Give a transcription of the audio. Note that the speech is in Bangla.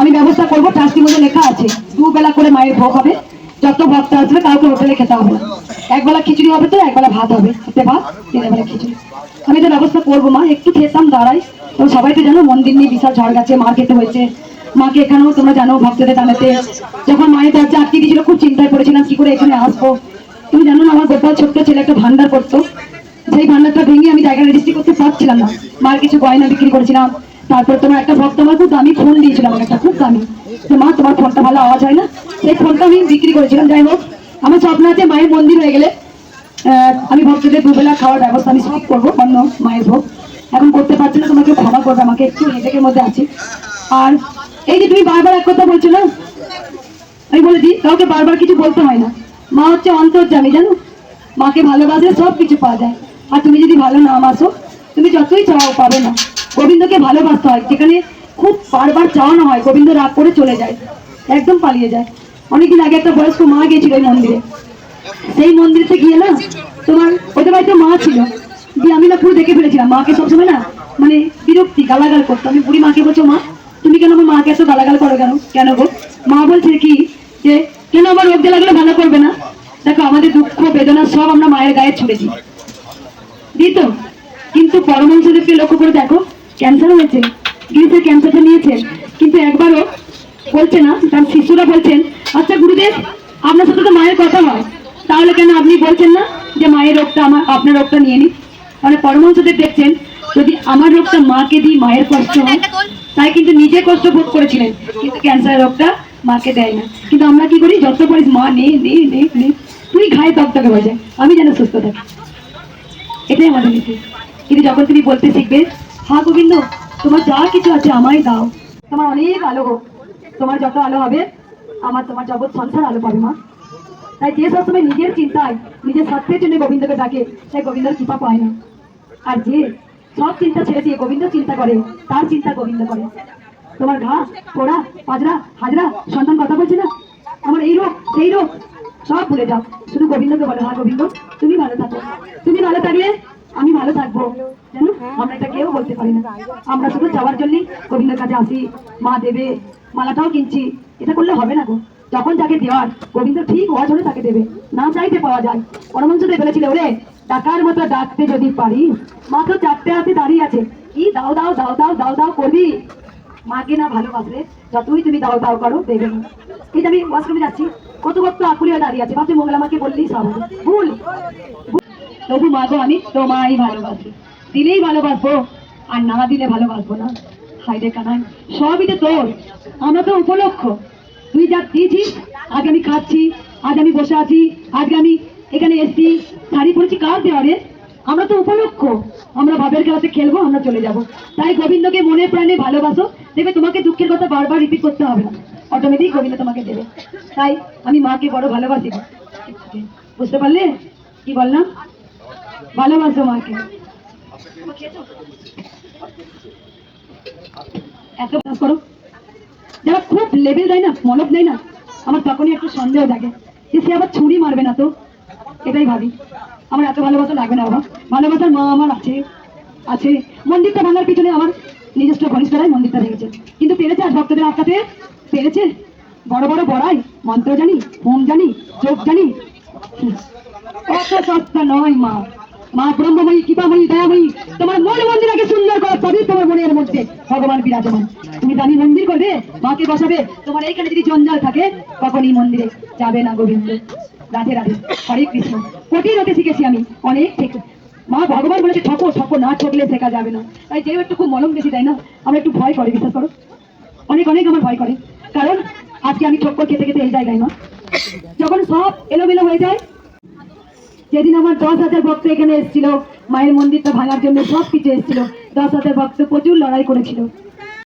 আমি ব্যবস্থা করব ট্রাস্টির মধ্যে লেখা আছে। দুবেলা করে মায়ের ভোগ হবে, যত ভক্ত আসবে কাউকে হোটেলে খেতে হবে না। একবেলা খিচুড়ি হবে তো, একবেলা ভাত হবে। খেতে ভাত তিনের বেলা খিচুড়ি। আমি তো ব্যবস্থা করব, মা। একটু খেতাম, দাঁড়াই। তো সবাই তো জানো, মন্দির নিয়ে বিশাল ঝড় গেছে মার খেতে হয়েছে। মাকে এখানেও তোমরা জানো, ভক্তদের টানাতে যখন মায়ের দরজা আটকে গেছিল, খুব চিন্তায় পড়েছিলাম, কি করে এখানে আসব? তুমি জানো না আমার গোপাল ছোট্ট ছেলে একটা ভান্ডার করতো। সেই ভান্ডারটা ভেঙে আমি জায়গা রেজিস্ট্রি করতে পারছিলাম না। মার কিছু গয়না বিক্রি করেছিলাম। তারপর তোমার একটা ভক্ত আমার খুব দামি ফোন দিয়েছিল আমার একটা খুব দামি। মা, তোমার ফোনটা ভালো আওয়াজ হয় না? সেই ফোনটা আমি বিক্রি করেছিলাম। যাই হোক, আমার স্বপ্ন আছে মায়ের মন্দির হয়ে গেলে আমি ভক্তদের দুবেলা খাওয়ার ব্যবস্থা আমি সব করব, অন্য মায়ের ভোগ। এখন করতে পারছি না, তোমাকে ক্ষমা করবে, আমাকে একটু হেডেকের মধ্যে আছি। আর এই যে তুমি বারবার এক কথা বলছো না? আমি বলে দিই, কাউকে বারবার কিছু বলতে হয় না। মা হচ্ছে অন্তর্জামী জানো? মাকে ভালোবাসলে সব কিছু পাওয়া যায়। আর তুমি যদি ভালো না বাসো তুমি যতই চাও পাবে না। গোবিন্দকে ভালোবাসতে হয়, যেখানে খুব বারবার চাওয়ানো হয়, গোবিন্দ রাগ করে চলে যায়, একদম পালিয়ে যায়। অনেকদিন আগে একটা বয়স্ক মা গিয়েছিল ওই মন্দিরে। সেই মন্দিরেতে গিয়ে না, তোমার ওদের বাড়িতে মা ছিল। দিয়ে আমি না পুরো দেখে ফেলেছিলাম, মাকে সবসময় না মানে বিরক্তি, গালাগাল করতো আমি বুড়ি মাকে বলছো, মা, তুমি কেন আমার মাকে এত গালাগাল করো কেন? কেন গো? মা বলছে কি, যে, কেন আমার রোগ লাগলে ভালো করবে না? দেখো আমাদের দুঃখ বেদনা সব আমরা মায়ের গায়ে ছুড়ে দিই। দিই তো? কিন্তু পরমহংসদেবকে লক্ষ্য করে দেখো ক্যান্সার হয়েছে গিরিশের ক্যান্সারটা নিয়েছেন কিন্তু একবারও বলছে না তার শিশুরা বলছেন আচ্ছা গুরুদেব আপনার সাথে তো মায়ের কথা হয়। তাহলে কেন আপনি বলছেন না যে মায়ের রোগটা আমার আপনার রোগটা নিয়ে নিন মানে পরমহংসদেব দেখছেন যদি আমার রোগটা মাকে দিই মায়ের কষ্ট হয় তাই কিন্তু নিজে কষ্ট ভোগ করেছিলেন। কিন্তু ক্যান্সার রোগটা মাকে দেয় না। কিন্তু আমরা কি করি? যত করিস মা নে নে নে নে তুই ঘায়ে তকতকে যায় আমি যেন সুস্থ থাকি। এটাই আমাদের নীতি। কিন্তু যখন তুমি বলতে শিখবে, হা গোবিন্দ, তোমার যা কিছু আছে আমায় দাও। তোমার অনেক আলো হোক। তোমার যত আলো হবে, আমার তোমার জগৎ সংসার আলো পাবে, মা। তাই যে সবসময় নিজের চিন্তায়, নিজের স্বার্থের জন্য গোবিন্দকে ডাকে সে গোবিন্দর কৃপা পায় না। আর যে সব চিন্তা ছেড়ে দিয়ে গোবিন্দ চিন্তা করে, তার চিন্তা গোবিন্দ করে। তোমার ঘা, পোড়া, পাজরা, হাজরা, সন্তান কথা বলছে না? আমার এই রোগ, সেই রোগ। সব ভুলে যাও। শুধু গোবিন্দকে বলো হ্যাঁ গোবিন্দ? তুমি ভালো থাকো। তুমি ভালো থাকলে আমি ভালো থাকব। জানো, আমরা এটা কেউ বলতে পারি না। আমরা শুধু চাওয়ার জন্যই গোবিন্দের কাছে আসি। মা দেবে, মালাটাও কিনছি। এটা করলে হবে না গো। যখন যাকে দেওয়ার, গোবিন্দ ঠিক ওয়াজ হলে তাকে দেবে। না চাইতে পাওয়া যায়। পরমংস দেব বলেছিল ওরে, ডাকার মতো ডাকতে যদি পারি, মা তো চারটে হাতে দাঁড়িয়ে আছে। কি দাও দাও দাও দাও দাও দাও করবি? মাকে না ভালোবাসলে যতই তুমি দাও দাও করো, দেবে না। এই আমি ওয়াশরুমে যাচ্ছি, কত কত আকুলি দাঁড়িয়ে আছে। ভাবছি মোগল আমাকে বললেই সব ভুল। তবু মা গো, আমি তোমায় ভালোবাসি। দিলেই ভালোবাসবো, আর না দিলে ভালোবাসবো না। হাই রে কানাই, সবই তো তোর। আমরা তো উপলক্ষ। তুই যা দিয়েছিস, আজ আমি খাচ্ছি, আজ আমি বসে আছি, আজকে আমি এখানে এসছি। শাড়ি পরেছি কার দেওয়া রে আমরা তো উপলক্ষ। আমরা ভাবের খেলাতে খেলব, আমরা চলে যাব। তাই গোবিন্দকে মনে প্রাণে ভালোবাসো। দেখবে তোমাকে দুঃখের কথা বারবার রিপিট করতে হবে না। অটোমেটিক গোবিন্দ তোমাকে দেবে। তাই আমি মাকে বড় ভালোবাসি। বুঝতে পারলে? কি বললাম? ভালোবাসো মাকে। এত করো। যারা খুব লেভেল দেয় না মলব দেয় না, আমার তখনই একটু সন্দেহ থাকে যে সে আবার ছুরি মারবে না তো? এটাই ভাবি। আমার এত ভালোবাসা লাগবে না বাবা। ভালোবাসার মা আমার আছে আছে। মন্দিরটা ভাঙার পিছনে আমার নিজস্ব ঘনিষ্ঠরাই মন্দিরটা ভেঙেছে। কিন্তু পেরেছে আর ভক্তদের আটকাতে? পেরেছে? বড় বড় বড়াই, মন্ত্র জানি হোম জানি, যোগ জানি। সস্তা নয় মা। মা ব্রহ্মময়ী, কৃপাময়ী, দয়াময়ী। তোমার মন মন্দির আগে সুন্দর করো তবেই তোমার মনের মধ্যে। ভগবান বিরাজমান। তুমি দামি মন্দির করবে, মাকে বসাবে। তোমার এইখানে যদি জঞ্জাল থাকে তখন এই মন্দিরে যাবে না গোবিন্দ। রাধে রাধে। হরে কৃষ্ণ। কোটি হতে শিখেছি আমি অনেক থেকে মা ভগবান বলেছে, ঠকো ঠকো, না ঠকলে শেখা যাবে না। তাই যেও একটু খুব মলম বেশি দেয় না? আমরা একটু ভয় করে, বিশ্বাস করো? অনেক অনেক আমার ভয় করে। কারণ আজকে আমি ঠক্কর খেতে খেতে এই জায়গায় না যখন সব এলোমেলো হয়ে যায়, যেদিন আমার দশ হাজার ভক্ত এখানে এসেছিল, মায়ের মন্দিরটা ভাঙার জন্য সব কিছু এসেছিল, দশ হাজার ভক্ত প্রচুর লড়াই করেছিল।